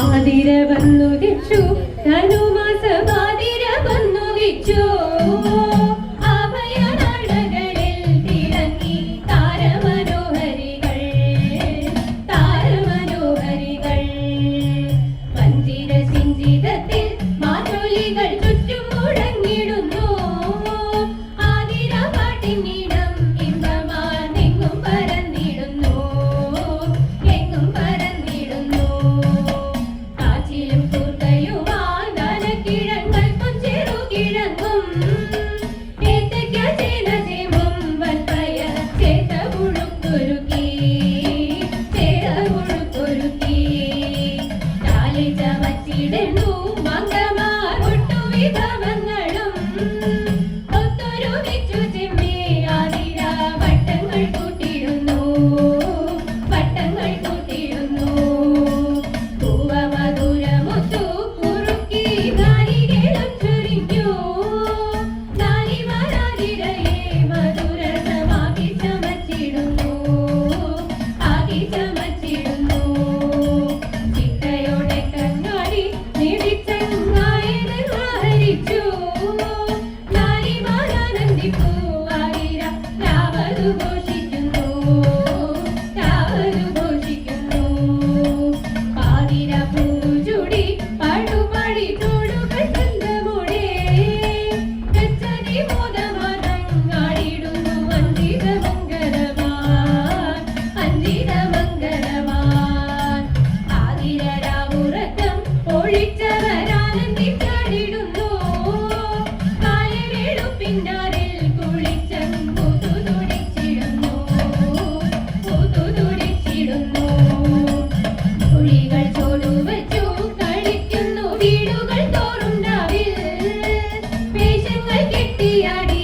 ആതിര വന്നുദിച്ചു ധനുമാസമാതിര വന്നുദിച്ചു ഇട പൂവായിരം രാമതു ഘോഷിക്കുന്നു விளையாடி